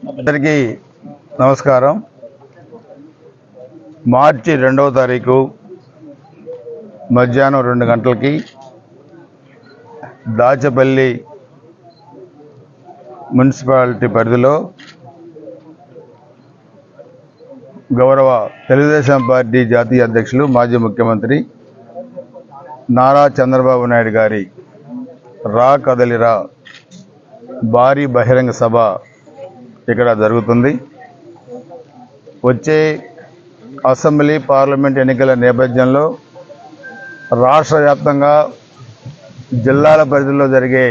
అందరికీ నమస్కారం. మార్చి రెండవ తారీఖు మధ్యాహ్నం రెండు గంటలకి దాచపల్లి మున్సిపాలిటీ పరిధిలో గౌరవ తెలుగుదేశం పార్టీ జాతీయ అధ్యక్షులు మాజీ ముఖ్యమంత్రి నారా చంద్రబాబు నాయుడు గారి రా కదలిరా భారీ బహిరంగ సభ ఇక్కడ జరుగుతుంది. వచ్చే అసెంబ్లీ పార్లమెంట్ ఎన్నికల నేపథ్యంలో రాష్ట్ర వ్యాప్తంగా జిల్లాల పరిధిలో జరిగే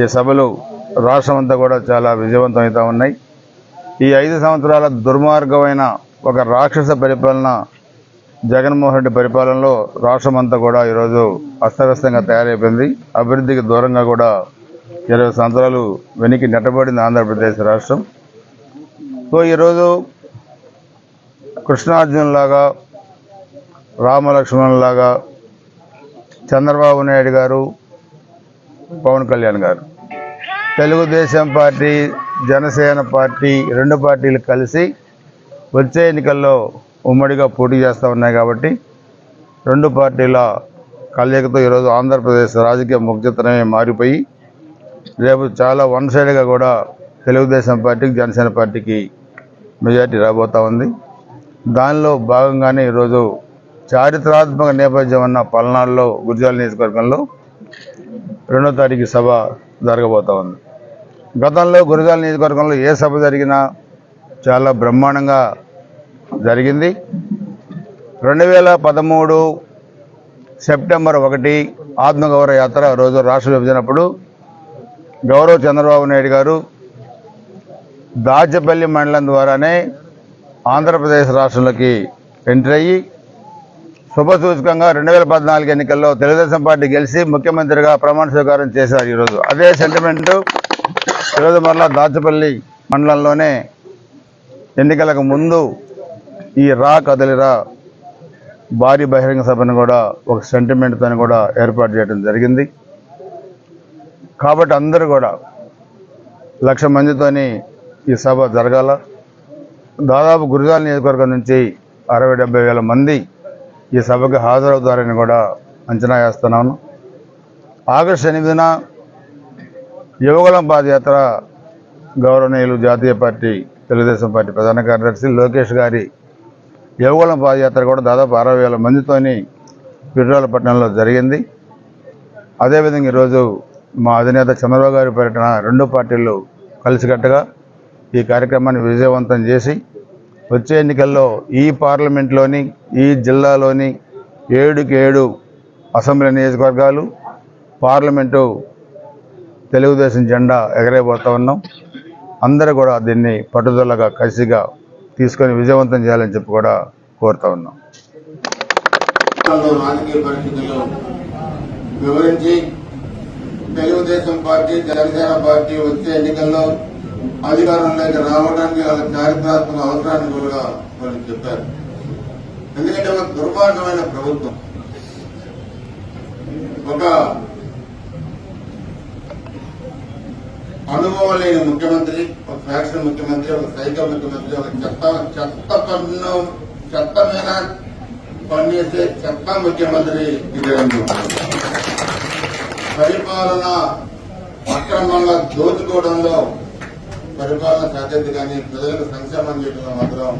ఈ సభలు రాష్ట్రం అంతా కూడా చాలా విజయవంతమవుతూ ఉన్నాయి. ఈ ఐదు సంవత్సరాల దుర్మార్గమైన ఒక రాక్షస పరిపాలన జగన్మోహన్ రెడ్డి పరిపాలనలో రాష్ట్రం అంతా కూడా ఈరోజు అస్తవ్యస్తంగా తయారైపోయింది. అభివృద్ధికి దూరంగా కూడా ఇరవై సంవత్సరాలు వెనక్కి నెట్టబడింది ఆంధ్రప్రదేశ్ రాష్ట్రం. సో ఈరోజు కృష్ణార్జునులాగా రామలక్ష్మణులాగా చంద్రబాబు నాయుడు గారు పవన్ కళ్యాణ్ గారు. తెలుగుదేశం పార్టీ జనసేన పార్టీ రెండు పార్టీలు కలిసి వచ్చే ఎన్నికల్లో ఉమ్మడిగా పోటీ చేస్తూ ఉన్నాయి కాబట్టి రెండు పార్టీల కలయికతో ఈరోజు ఆంధ్రప్రదేశ్ రాజకీయ ముఖ్యత్వమే మారిపోయి రేపు చాలా వన్ సైడ్గా కూడా తెలుగుదేశం పార్టీకి జనసేన పార్టీకి మెజార్టీ రాబోతూ ఉంది. దానిలో భాగంగానే ఈరోజు చారిత్రాత్మక నేపథ్యం ఉన్న పల్నాడులో గురిజాల నియోజకవర్గంలో రెండో తారీఖు సభ జరగబోతూ ఉంది. గతంలో గురిజాల నియోజకవర్గంలో ఏ సభ జరిగినా చాలా బ్రహ్మాండంగా జరిగింది. రెండు వేల పదమూడు సెప్టెంబర్ ఒకటి ఆత్మగౌరవ యాత్ర రోజు రాష్ట్ర విభజనప్పుడు గౌరవ్ చంద్రబాబు నాయుడు గారు దాచపల్లి మండలం ద్వారానే ఆంధ్రప్రదేశ్ రాష్ట్రంలోకి ఎంటర్ అయ్యి శుభసూచకంగా రెండు వేల పద్నాలుగు ఎన్నికల్లో తెలుగుదేశం పార్టీ గెలిచి ముఖ్యమంత్రిగా ప్రమాణ స్వీకారం చేశారు ఈరోజు. అదే సెంటిమెంట్ ఈరోజు మరలా దాచపల్లి మండలంలోనే ఎన్నికలకు ముందు ఈ రా కదలిరా భారీ బహిరంగ సభను కూడా ఒక సెంటిమెంట్తో కూడా ఏర్పాటు చేయడం జరిగింది. కాబట్టి అందరూ కూడా లక్ష మందితోని ఈ సభ జరగాల. దాదాపు గురిజాల నియోజకవర్గం నుంచి అరవై డెబ్బై వేల మంది ఈ సభకు హాజరవుతారని కూడా అంచనా వేస్తున్నాను. ఆగస్టు ఎనిమిదిన యువకులం పాదయాత్ర గౌరవనీయులు జాతీయ పార్టీ తెలుగుదేశం పార్టీ ప్రధాన కార్యదర్శి లోకేష్ గారి యువకులం పాదయాత్ర కూడా దాదాపు అరవై వేల మందితోని పట్టణంలో జరిగింది. అదేవిధంగా ఈరోజు మా అధినేత చంద్రబాబు గారి పర్యటన రెండు పార్టీలు కలిసికట్టుగా ఈ కార్యక్రమాన్ని విజయవంతం చేసి వచ్చే ఎన్నికల్లో ఈ పార్లమెంట్లోని ఈ జిల్లాలోని ఏడుకి ఏడు అసెంబ్లీ నియోజకవర్గాలు పార్లమెంటు తెలుగుదేశం జెండా ఎగరేబోతా ఉన్నాం. అందరూ కూడా దీన్ని పట్టుదలగా కసిగా తీసుకొని విజయవంతం చేయాలని చెప్పి కూడా కోరుతా ఉన్నాం. రాజకీయ వివరించి తెలుగుదేశం పార్టీ జనసేన పార్టీ వచ్చే ఎన్నికల్లో అధికారంలోకి రావడానికి వాళ్ళ చారిత్రాత్మక అవసరాన్ని కూడా వాళ్ళు చెప్పారు. ఎందుకంటే ఒక దుర్మార్గమైన ప్రభుత్వం. ఒక అనుభవం లేని ముఖ్యమంత్రి ఒక ఫ్యాక్షన్ ముఖ్యమంత్రి ఒక సైకిల్ ముఖ్యమంత్రి ఒక చెత్త చెత్త పన్ను చెత్త మీద పనిచేసే చెత్త ముఖ్యమంత్రి జగన్మోహన్ పరిపాలన అక్రమంగా దోచుకోవడంలో పరిపాలన సాధ్యత కానీ ప్రజలకు సంక్షేమం చేయడంలో మాత్రం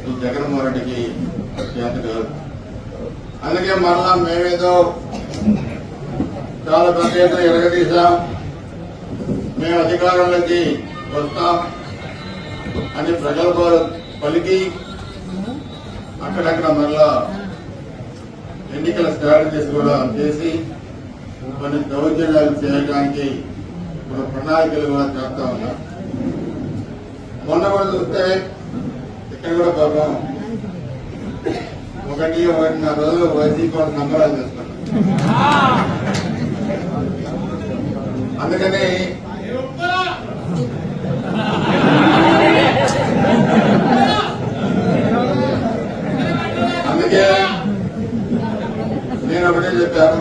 ఈ జగన్మోహన్ రెడ్డికి చేత కాదు అందుకే మరలా మేమేదో చాలా పెద్ద ఎత్తున ఎరగదీశాం. మేము అధికారంలోకి వస్తాం అని ప్రగల్భాలు పలికి అక్కడక్కడ మరలా ఎన్నికల స్ట్రాటజీస్ కూడా చేసి కొన్ని దౌర్జన్యాలు చేయడానికి ఒక ప్రణాళికలు కూడా చేస్తా ఉన్నారు మొన్న కూడా చూస్తే ఇక్కడ కూడా పాపం ఒకటి ఒకటిన్నర రోజులు వైసీపీ వాళ్ళు సంబరాలు చేస్తున్నారు. అందుకని అందుకే నేను ఒకటే చెప్పాను.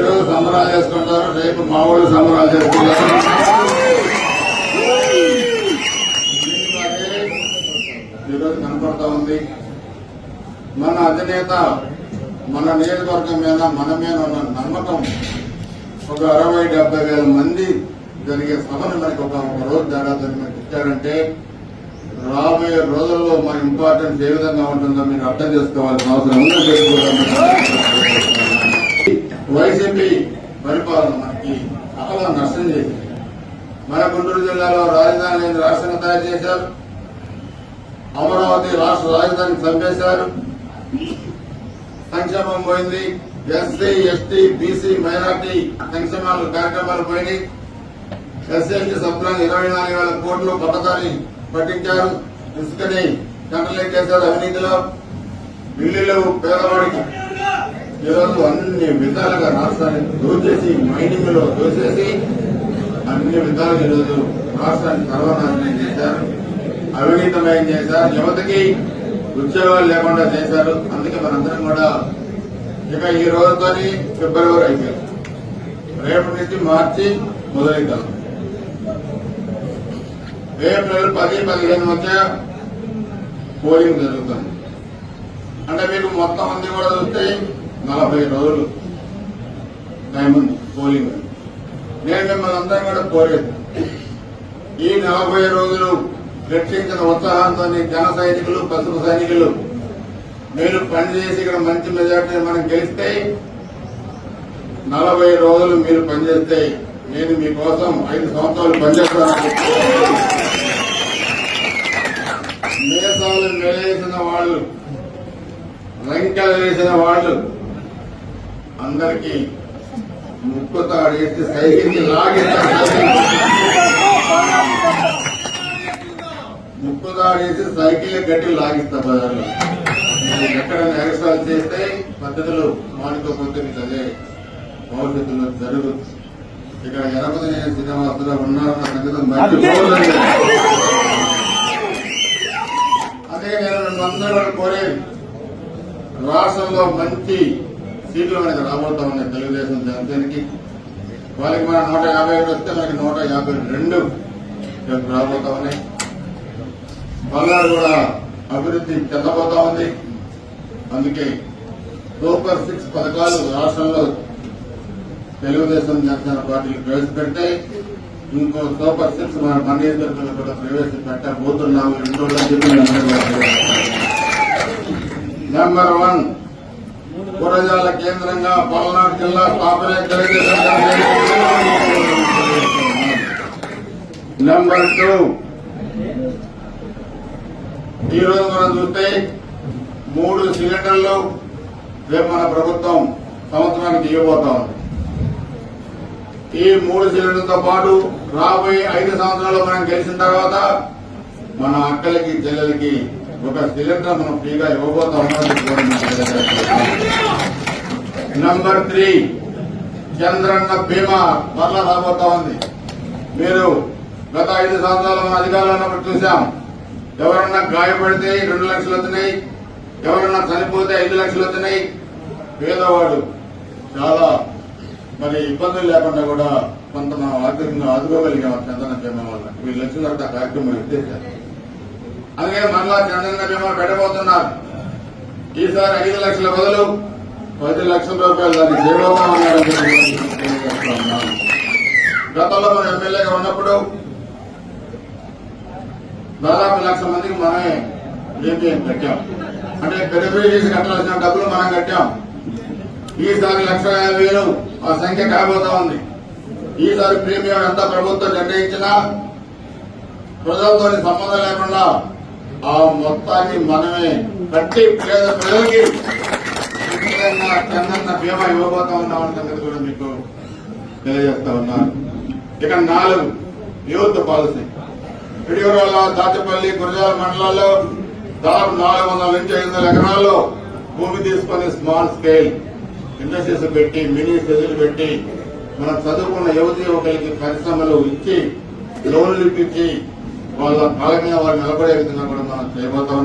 ఈరోజు సంబరాలు చేసుకుంటారు రేపు మా వాళ్ళు సంబరాలు చేసుకుంటారు ఈరోజు కనపడతా ఉంది. మన అధినేత మన నియోజకవర్గం మీద మన మీద ఉన్న నమ్మకం ఒక అరవై డెబ్బై వేల మంది జరిగే సభను మనకి ఒక రోజు దాదాపు మనకి ఇచ్చారంటే రాబోయే రోజుల్లో మన ఇంపార్టెన్స్ ఏ విధంగా ఉంటుందో మీరు అర్థం చేసుకోవాల్సిన అవసరం ఉందని వైసీపీ పరిపాలన మనకి చాలా నష్టం చేసింది. మన గుంటూరు జిల్లాలో రాజధాని రాష్ట్రంగా తయారు చేశారు. అమరావతి రాష్ట్ర రాజధాని చంపేశారు. సంక్షేమం పోయింది. ఎస్సీ ఎస్టీ బీసీ మైనార్టీ సంక్షేమాలు కార్యక్రమాలు పోయినాయి. ఎస్సీఎస్టీ సభ్యులను ఇరవై నాలుగు వేల కోట్లు పథకాన్ని పట్టించారు. ఇసుకని కంటలేకేశారు అవినీతిలో. ఢిల్లీలో పేదవాడికి ఈరోజు అన్ని విధాలుగా రాష్ట్రాన్ని దోచేసి మైనింగ్లో దోచేసి అన్ని విధాలుగా ఈరోజు రాష్ట్రాన్ని సర్వనాశనం చేశారు. అవినీతమయం చేశారు. యువతకి ఉద్యోగాలు లేకుండా చేశారు. అందుకే మనందరం కూడా ఇక ఈ రోజుతోని ఫిబ్రవరి అయిపోయింది. రేపటి నుంచి మార్చి మొదలెట్టాం ఏప్రిల్ పది పదిహేను మధ్య పోలింగ్ జరుగుతుంది. అంటే మీకు మొత్తం అన్ని కూడా చూస్తే నలభై రోజులు టైం పోలింగ్ నేను మిమ్మల్ని అందరం కూడా కోరేది ఈ నలభై రోజులు రక్షించిన ఉత్సాహంతో జన సైనికులు పసుపు సైనికులు మీరు పనిచేసి ఇక్కడ మంచి మెజార్టీ మనం గెలిస్తే నలభై రోజులు మీరు పనిచేస్తే నేను మీకోసం ఐదు సంవత్సరాలు పనిచేస్తాను మేసాలు మెలేసిన వాళ్ళు రంకెలు వేసిన వాళ్ళు అందరికీ ముక్కు తాడేసి సైకిల్ లాగిస్తారు ముక్కు తాడేసి సైకిల్ గట్టి లాగిస్తా బజార్లో మీరు ఎక్కడైనా ఎగస్ట్రాలు చేస్తే పద్ధతులు మానుకోకపోతే మీకు అదే భవిష్యత్తులో జరుగుతుంది ఇక్కడ ఎనపతి శ్రీనివాసరావు ఉన్నారన్న సంగతి మర్చిపోలేదు అదే నేను అందరూ కోరేది రాష్ట్రంలో మంచి సీట్లు మనకి రాబోతా ఉన్నాయి తెలుగుదేశం జనసేనకి. వాళ్ళకి మన నూట యాభై ఏడు వస్తే మనకి నూట యాభై రెండు రాబోతా ఉన్నాయి. పల్నాడు కూడా అభివృద్ధి చెందబోతా ఉంది. అందుకే సూపర్ సిక్స్ పథకాలు రాష్ట్రంలో తెలుగుదేశం జనసేన పార్టీలు ప్రవేశపెడితే ఇంకో సూపర్ సిక్స్ మన మండలి కూడా ప్రవేశపెట్టబోతున్నాము. రెండు నెంబర్ వన్ గురజాల కేంద్రంగా పల్నాడు జిల్లా స్థాపన నంబర్ టూ. ఈ రోజు మనం చూస్తే మూడు సిలిండర్లు రేపు మన ప్రభుత్వం సంవత్సరానికి ఇవ్వబోతా ఉంది. ఈ మూడు సిలిండర్లతో పాటు రాబోయే ఐదు సంవత్సరాలు మనం గెలిచిన తర్వాత మన అక్కలకి చెల్లెలకి ఒక సిలిండర్ మనం ఫ్రీగా ఇవ్వబోతా ఉన్నాం నంబర్ త్రీ చంద్రన్న బీమా మరలా రాబోతా ఉంది. మీరు గత ఐదు సంవత్సరాలు మన అధికారంలో ఉన్నప్పుడు చూసాం ఎవరన్నా గాయపడితే రెండు లక్షలు వస్తున్నాయి. ఎవరన్నా చనిపోతే ఐదు లక్షలు వస్తున్నాయి. పేదవాడు చాలా మరి ఇబ్బందులు లేకుండా కూడా కొంత మనం ఆర్థికంగా ఆదుకోగలిగాం. చందన బీమా వల్ల. వీళ్ళు వచ్చిన తర్వాత కార్యక్రమం ఎత్తేసారు అందుకని మరలా చందన బీమా పెట్టబోతున్నారు. ఈసారి ఐదు లక్షల బదులు పది లక్షల రూపాయలు దాన్ని చేయబోతా ఉన్నారని గతంలో మనం ఎమ్మెల్యేగా ఉన్నప్పుడు దాదాపు లక్ష మందికి మనమే ఏపీఎం కట్టాం. అంటే బెనిఫిషరీస్ కట్టాల్సిన డబ్బులు మనం కట్టాం. ఈసారి లక్ష యాభై వేలు ఆ సంఖ్య కాబోతా ఉంది. ఈసారి ప్రీమియం ఎంత ప్రభుత్వం నిర్ణయించినా ప్రజలతో సంబంధం లేకుండా ఆ మొత్తాన్ని మనమే ప్రతి పేద ప్రజలకి చందన్న బీమా ఇవ్వబోతా ఉన్నామని సంగతి కూడా మీకు తెలియజేస్తా ఉన్నాను ఇక నాలుగు యూత్ పాలసీ. పిడియూరాల దాచపల్లి గురజాల మండలాల్లో దాదాపు నాలుగు వందల నుంచి ఐదు వందల ఎకరాల్లో భూమి తీసుకొని స్మాల్ స్కేల్ ఇండస్ట్రీస్ పెట్టి మినీ సెజులు పెట్టి మనం చదువుకున్న యువతి యువకులకి పరిశ్రమలు ఇచ్చి లోన్లు ఇప్పించి వాళ్ళ కాళ్ళ మీద వారు నిలబడే విధంగా కూడా మనం చేయబోతా ఉన్నాం.